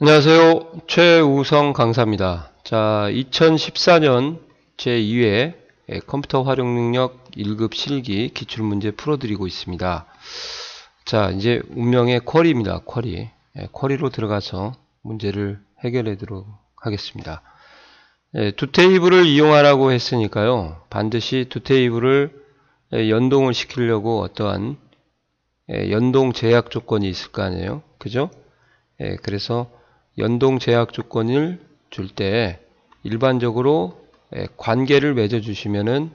안녕하세요. 최우성 강사입니다. 자, 2014년 제2회 컴퓨터 활용 능력 1급 실기 기출문제 풀어드리고 있습니다. 자, 이제 운명의 쿼리입니다. 쿼리. 예, 쿼리로 들어가서 문제를 해결하도록 하겠습니다. 예, 두 테이블을 이용하라고 했으니까요. 반드시 두 테이블을 예, 연동을 시키려고 어떠한 연동 제약 조건이 있을 거 아니에요. 그죠? 그래서 연동 제약 조건을 줄 때 일반적으로 관계를 맺어 주시면은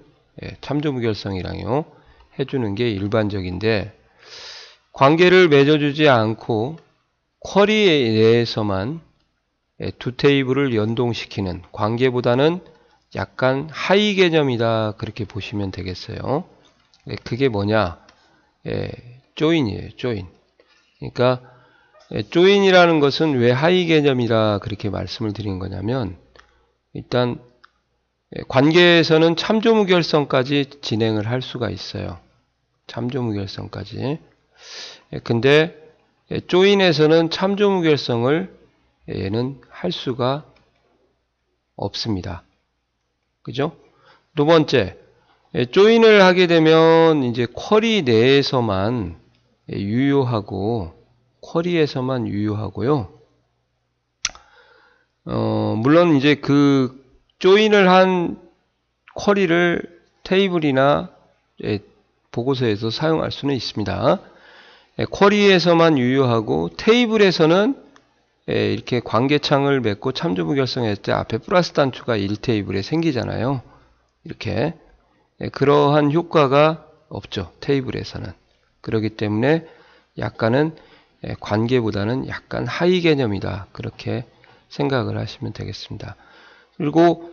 참조 무결성이랑요 해주는 게 일반적인데 관계를 맺어주지 않고 쿼리 내에서만 두 테이블을 연동시키는 관계보다는 약간 하위 개념이다 그렇게 보시면 되겠어요. 그게 뭐냐? 조인이에요. 조인. 그러니까 조인이라는 것은 왜 하위 개념이라 그렇게 말씀을 드린 거냐면 일단 관계에서는 참조무결성까지 진행을 할 수가 있어요. 참조무결성까지. 근데 조인에서는 참조무결성을 얘는 할 수가 없습니다. 그죠? 두 번째, 조인을 하게 되면 이제 쿼리 내에서만 유효하고 쿼리에서만 유효하고요. 어, 물론 이제 그 조인을 한 쿼리를 테이블이나 예, 보고서에서 사용할 수는 있습니다. 예, 쿼리에서만 유효하고 테이블에서는 예, 이렇게 관계창을 맺고 참조부 결성했을 때 앞에 플러스 단추가 1테이블에 생기잖아요. 이렇게 예, 그러한 효과가 없죠. 테이블에서는. 그렇기 때문에 약간은 예, 관계보다는 약간 하위 개념이다. 그렇게 생각을 하시면 되겠습니다. 그리고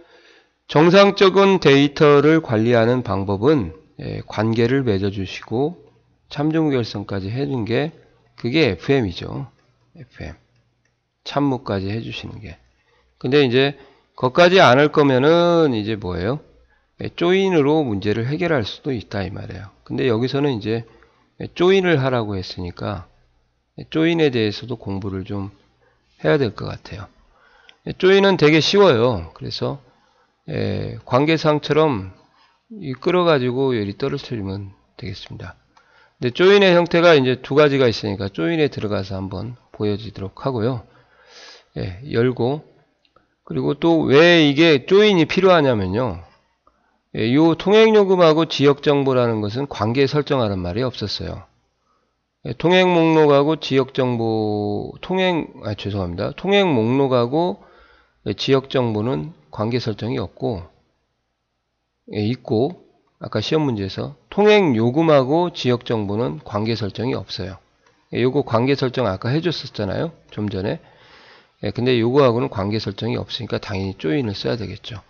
정상적인 데이터를 관리하는 방법은 예, 관계를 맺어주시고 참조무 결성까지 해준 게 그게 FM이죠. FM. 참무까지 해주시는 게. 근데 이제 거까지 안 할 거면은 이제 뭐예요? 예, 조인으로 문제를 해결할 수도 있다 이 말이에요. 근데 여기서는 이제 조인을 하라고 했으니까 조인에 대해서도 공부를 좀 해야 될 것 같아요. 조인은 되게 쉬워요. 그래서 예, 관계상처럼 끌어가지고 열이 떨어뜨리면 되겠습니다. 근데 조인의 형태가 이제 두 가지가 있으니까 조인에 들어가서 한번 보여지도록 하고요. 예, 열고 그리고 또 왜 이게 조인이 필요하냐면요. 이 예, 통행요금하고 지역정보라는 것은 관계 설정하는 말이 없었어요. 예, 통행 목록하고 지역 정보 통행 아 죄송합니다. 통행 목록하고 지역 정보는 관계 설정이 없고 예, 있고 아까 시험 문제에서 통행 요금하고 지역 정보는 관계 설정이 없어요. 예, 요거 관계 설정 아까 해줬었잖아요. 좀 전에. 근데 요거하고는 관계 설정이 없으니까 당연히 조인을 써야 되겠죠.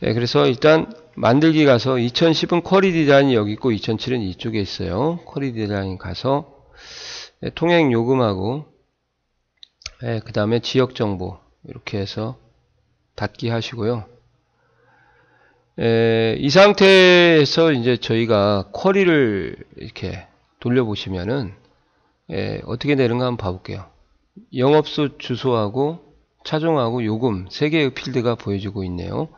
그래서 일단 만들기 가서 2010은 쿼리 디자인이 여기 있고 2007은 이쪽에 있어요. 쿼리 디자인 가서 예, 통행 요금하고 예, 그 다음에 지역 정보 이렇게 해서 닫기 하시고요. 예, 이 상태에서 이제 저희가 쿼리를 이렇게 돌려보시면은 어떻게 되는가 한번 봐볼게요. 영업소 주소하고 차종하고 요금 세 개의 필드가 보여지고 있네요.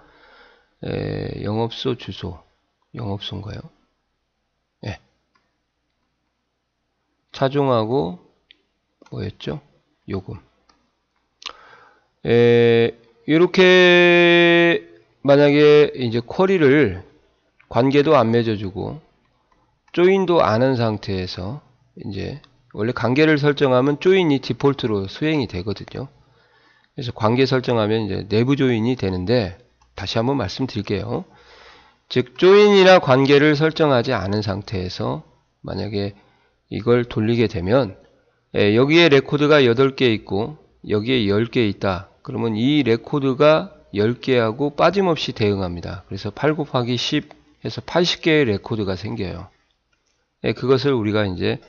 에, 영업소 주소 영업소인가요? 예. 차종하고 뭐였죠? 요금 에, 이렇게 만약에 이제 쿼리를 관계도 안 맺어주고 조인도 아는 상태에서 이제 원래 관계를 설정하면 조인이 디폴트로 수행이 되거든요. 그래서 관계 설정하면 이제 내부 조인이 되는데 다시 한번 말씀드릴게요. 즉 조인이나 관계를 설정하지 않은 상태에서 만약에 이걸 돌리게 되면 예, 여기에 레코드가 8개 있고 여기에 10개 있다. 그러면 이 레코드가 10개하고 빠짐없이 대응합니다. 그래서 8 곱하기 10 해서 80개의 레코드가 생겨요. 예, 그것을 우리가 이제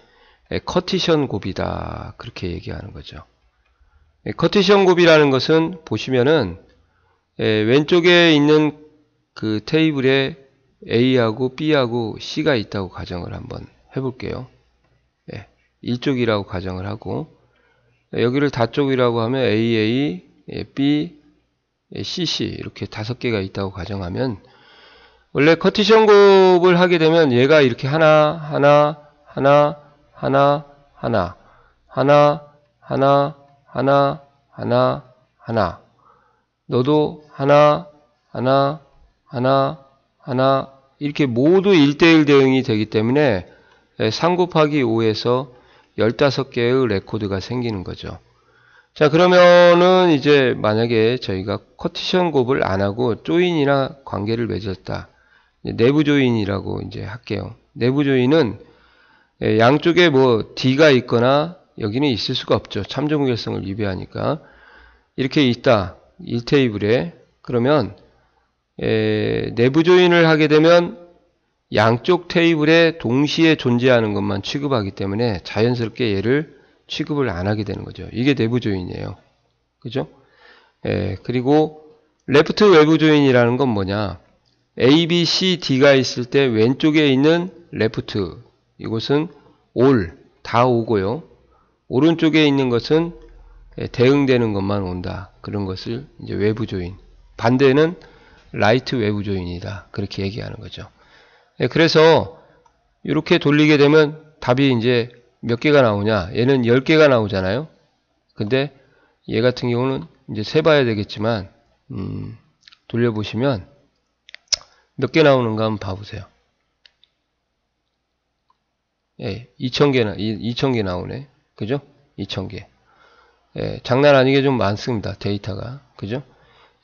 예, 커티션 곱이다. 그렇게 얘기하는 거죠. 커티션 곱이라는 것은 보시면은 예, 왼쪽에 있는 그 테이블에 A하고 B하고 C가 있다고 가정을 한번 해볼게요. 예, 1쪽이라고 가정을 하고 여기를 다 쪽이라고 하면 AA, 예, B, 예, CC 이렇게 다섯 개가 있다고 가정하면 원래 커티션 곱을 하게 되면 얘가 이렇게 하나, 하나, 하나, 하나, 하나, 하나, 하나, 하나, 하나, 하나. 너도 하나, 하나, 하나, 하나, 이렇게 모두 1대1 대응이 되기 때문에 3 곱하기 5에서 15개의 레코드가 생기는 거죠. 자, 그러면은 이제 만약에 저희가 커티션 곱을 안 하고 조인이나 관계를 맺었다. 내부 조인이라고 이제 할게요. 내부 조인은 양쪽에 뭐 D가 있거나 여기는 있을 수가 없죠. 참조무결성을 위배하니까. 이렇게 있다. 1테이블에. 그러면 에, 내부 조인을 하게 되면 양쪽 테이블에 동시에 존재하는 것만 취급하기 때문에 자연스럽게 얘를 취급을 안 하게 되는 거죠. 이게 내부 조인이에요. 그죠? 에, 그리고 레프트 외부 조인이라는 건 뭐냐? A, B, C, D가 있을 때 왼쪽에 있는 레프트 이곳은 올, 다 오고요. 오른쪽에 있는 것은 대응되는 것만 온다. 그런 것을 이제 외부 조인. 반대는 라이트 외부 조인이다. 그렇게 얘기하는 거죠. 그래서 이렇게 돌리게 되면 답이 이제 몇 개가 나오냐? 얘는 10개가 나오잖아요. 근데 얘 같은 경우는 이제 세 봐야 되겠지만 음, 돌려보시면 몇 개 나오는가 한번 봐보세요. 예, 2000개, 2000개 나오네. 그죠? 2000개. 예, 장난 아니게 좀 많습니다. 데이터가. 그죠?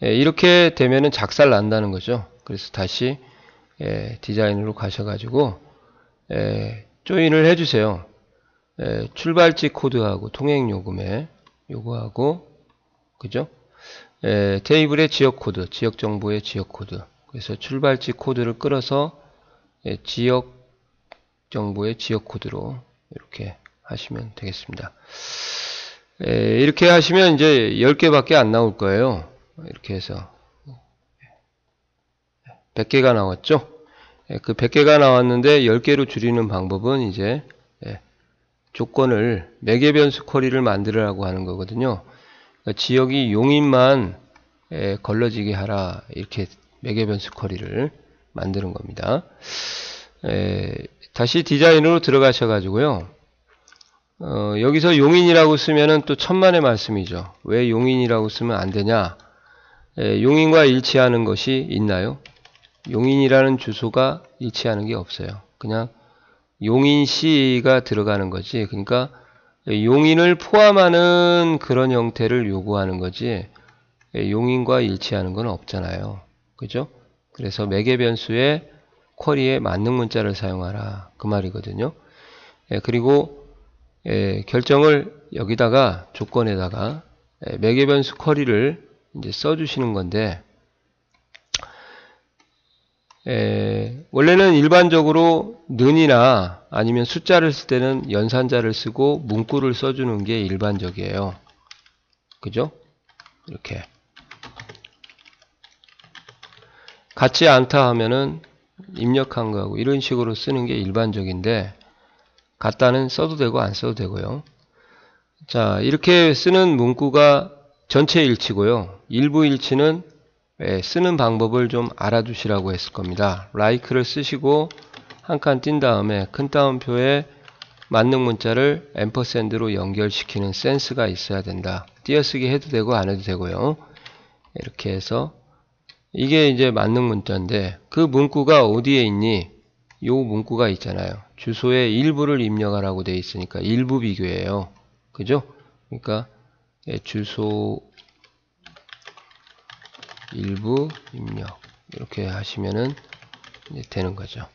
예, 이렇게 되면은 작살 난다는 거죠. 그래서 다시 예, 디자인으로 가셔가지고 예, 조인을 해주세요. 예, 출발지 코드하고 통행 요금에 요거하고 그죠? 예, 테이블의 지역 코드, 지역 정보의 지역 코드. 그래서 출발지 코드를 끌어서 예, 지역 정보의 지역 코드로 이렇게 하시면 되겠습니다. 에, 이렇게 하시면 이제 10개밖에 안 나올 거예요. 이렇게 해서 100개가 나왔죠. 에, 그 100개가 나왔는데 10개로 줄이는 방법은 이제 에, 조건을 매개 변수 쿼리를 만들으라고 하는 거거든요. 그러니까 지역이 용인만 걸러지게 하라 이렇게 매개 변수 쿼리를 만드는 겁니다. 다시 디자인으로 들어가셔 가지고요. 어, 여기서 용인이라고 쓰면은 또 천만의 말씀이죠. 왜 용인이라고 쓰면 안 되냐? 에, 용인과 일치하는 것이 있나요? 용인이라는 주소가 일치하는 게 없어요. 그냥 용인시가 들어가는 거지. 그러니까 용인을 포함하는 그런 형태를 요구하는 거지. 용인과 일치하는 건 없잖아요. 그죠? 그래서 매개 변수에 쿼리에 만능 문자를 사용하라. 그 말이거든요. 예, 그리고 예, 결정을 여기다가 조건에다가 예, 매개 변수 쿼리를 이제 써주시는 건데 예, 원래는 일반적으로 는이나 아니면 숫자를 쓸 때는 연산자를 쓰고 문구를 써주는 게 일반적이에요. 그죠? 이렇게 같지 않다 하면은 입력한 거하고 이런 식으로 쓰는 게 일반적인데 같다는 써도 되고 안 써도 되고요. 자, 이렇게 쓰는 문구가 전체 일치고요. 일부 일치는 예, 쓰는 방법을 좀 알아두시라고 했을 겁니다. like를 쓰시고 한 칸 띈 다음에 큰 따옴표에 만능 문자를 앰퍼샌드로 연결시키는 센스가 있어야 된다. 띄어쓰기 해도 되고 안 해도 되고요. 이렇게 해서 이게 이제 만능 문자인데 그 문구가 어디에 있니? 요 문구가 있잖아요. 주소의 일부를 입력하라고 되어 있으니까 일부 비교예요. 그죠? 그러니까 예, 주소 일부 입력 이렇게 하시면은 되는 거죠.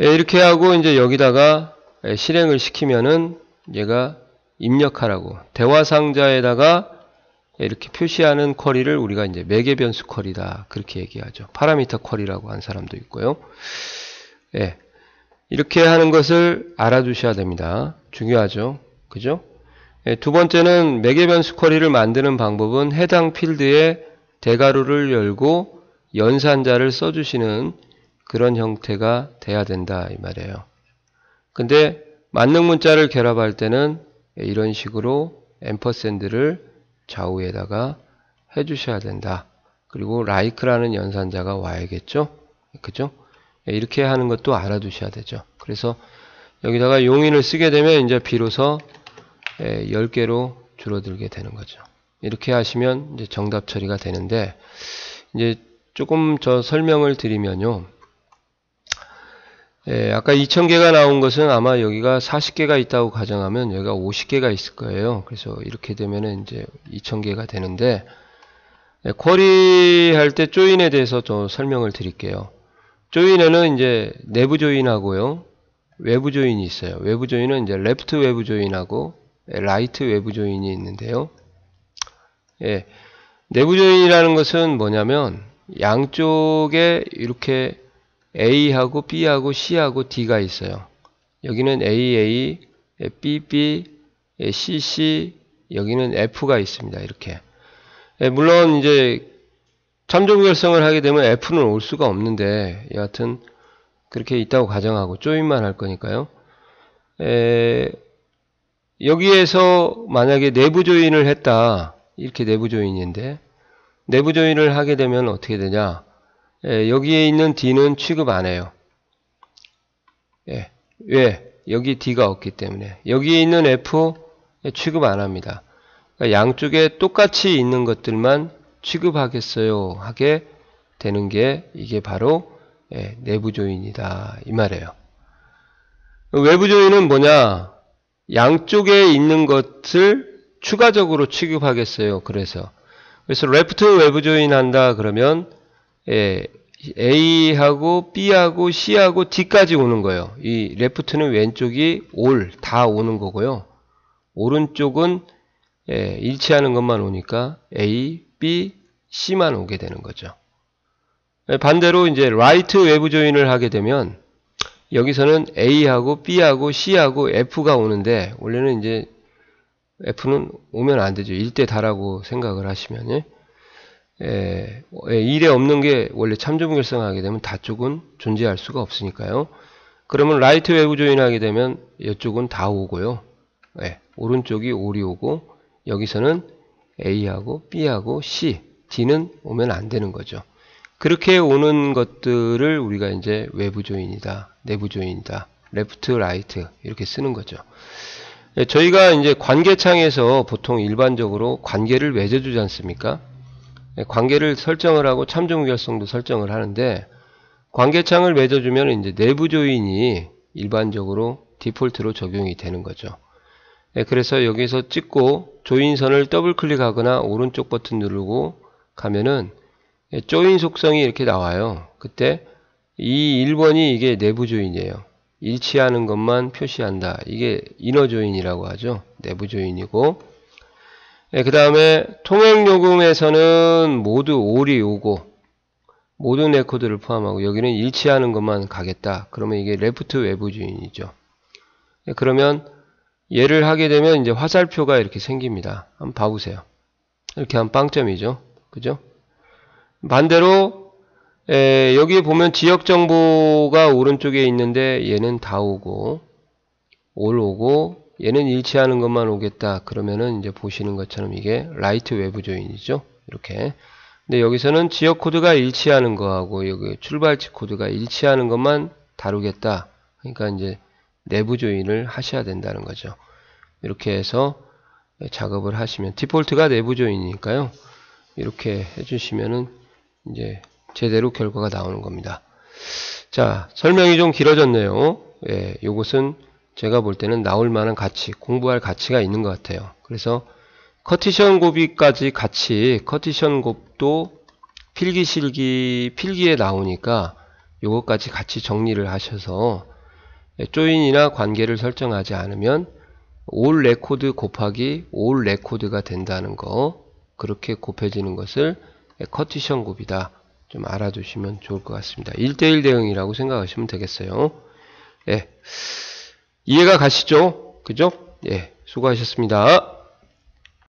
예, 이렇게 하고 이제 여기다가 예, 실행을 시키면은 얘가 입력하라고 대화 상자에다가 이렇게 표시하는 쿼리를 우리가 이제 매개 변수 쿼리다 그렇게 얘기하죠. 파라미터 쿼리라고 한 사람도 있고요. 예. 이렇게 하는 것을 알아두셔야 됩니다. 중요하죠. 그죠? 예, 두 번째는 매개변수 쿼리를 만드는 방법은 해당 필드에 대가로를 열고 연산자를 써주시는 그런 형태가 돼야 된다 이 말이에요. 근데 만능 문자를 결합할 때는 이런 식으로 앰퍼샌드를 좌우에다가 해주셔야 된다. 그리고 like라는 연산자가 와야겠죠? 그죠? 예, 이렇게 하는 것도 알아두셔야 되죠. 그래서 여기다가 용인을 쓰게 되면 이제 비로소 10개로 예, 줄어들게 되는 거죠. 이렇게 하시면 이제 정답 처리가 되는데 이제 조금 저 설명을 드리면요. 예, 아까 2000개가 나온 것은 아마 여기가 40개가 있다고 가정하면 여기가 50개가 있을 거예요. 그래서 이렇게 되면은 이제 2000개가 되는데 예, 쿼리 할 때 조인에 대해서 좀 설명을 드릴게요. 조인에는 이제 내부 조인하고요. 외부 조인이 있어요. 외부 조인은 이제 레프트 외부 조인하고 라이트 외부 조인이 있는데요. 예. 내부 조인이라는 것은 뭐냐면 양쪽에 이렇게 A하고 B하고 C하고 D가 있어요. 여기는 AA, BB, CC, 여기는 F가 있습니다. 이렇게. 예, 물론 이제 참조 결성을 하게 되면 F는 올 수가 없는데 여하튼 그렇게 있다고 가정하고 조인만 할 거니까요. 에, 여기에서 만약에 내부 조인을 했다. 이렇게 내부 조인인데 내부 조인을 하게 되면 어떻게 되냐? 예, 여기에 있는 D는 취급 안 해요. 예, 왜? 여기 D가 없기 때문에. 여기에 있는 F 취급 안 합니다. 그러니까 양쪽에 똑같이 있는 것들만 취급하겠어요. 하게 되는 게 이게 바로 예, 내부 조인이다. 이 말이에요. 외부 조인은 뭐냐? 양쪽에 있는 것을 추가적으로 취급하겠어요. 그래서 그래서 레프트 외부 조인 한다 그러면 예, A하고 B하고 C하고 D까지 오는 거예요. 이 레프트는 왼쪽이 올 다 오는 거고요. 오른쪽은 예, 일치하는 것만 오니까 A, B, C만 오게 되는 거죠. 예, 반대로 이제 right 외부 조인을 하게 되면 여기서는 A하고 B하고 C하고 F가 오는데 원래는 이제 F는 오면 안 되죠. 1대 다라고 생각을 하시면 예. 예, 1에 없는 게 원래 참조분 결성하게 되면 다 쪽은 존재할 수가 없으니까요. 그러면 라이트 외부 조인하게 되면 이쪽은 다 오고요. 예, 오른쪽이 올이 오고 여기서는 A하고 B하고 C, D는 오면 안 되는 거죠. 그렇게 오는 것들을 우리가 이제 외부 조인이다, 내부 조인이다, 레프트, 라이트 이렇게 쓰는 거죠. 예, 저희가 이제 관계창에서 보통 일반적으로 관계를 맺어주지 않습니까? 예, 관계를 설정을 하고 참조 무결성도 설정을 하는데 관계창을 맺어주면 이제 내부 조인이 일반적으로 디폴트로 적용이 되는 거죠. 예, 그래서 여기서 찍고 조인선을 더블 클릭하거나 오른쪽 버튼 누르고 가면은 조인 속성이 이렇게 나와요. 그때 이 1번이 이게 내부 조인이에요. 일치하는 것만 표시한다. 이게 이너 조인이라고 하죠. 내부 조인이고 네, 그 다음에 통행요금에서는 모두 올이 오고 모든 레코드를 포함하고 여기는 일치하는 것만 가겠다. 그러면 이게 레프트 외부 조인이죠. 네, 그러면 얘를 하게 되면 이제 화살표가 이렇게 생깁니다. 한번 봐보세요. 이렇게 한 빵점이죠. 그죠? 반대로 에, 여기 보면 지역 정보가 오른쪽에 있는데 얘는 다 오고 올 오고 얘는 일치하는 것만 오겠다. 그러면은 이제 보시는 것처럼 이게 라이트 외부 조인이죠. 이렇게. 근데 여기서는 지역 코드가 일치하는 거하고 여기 출발지 코드가 일치하는 것만 다루겠다. 그러니까 이제 내부 조인을 하셔야 된다는 거죠. 이렇게 해서 작업을 하시면 디폴트가 내부 조인이니까요. 이렇게 해주시면은 이제 제대로 결과가 나오는 겁니다. 자, 설명이 좀 길어졌네요. 예, 요것은 제가 볼 때는 나올 만한 가치, 공부할 가치가 있는 것 같아요. 그래서 커티션 곱이까지 같이 커티션 곱도 필기 실기 필기에 나오니까 요것까지 같이 정리를 하셔서 조인이나 관계를 설정하지 않으면 올 레코드 곱하기 올 레코드가 된다는 거 그렇게 곱해지는 것을 커티션 곱이다. 좀 알아두시면 좋을 것 같습니다. 1대1 대응이라고 생각하시면 되겠어요. 예. 이해가 가시죠? 그죠? 예. 수고하셨습니다.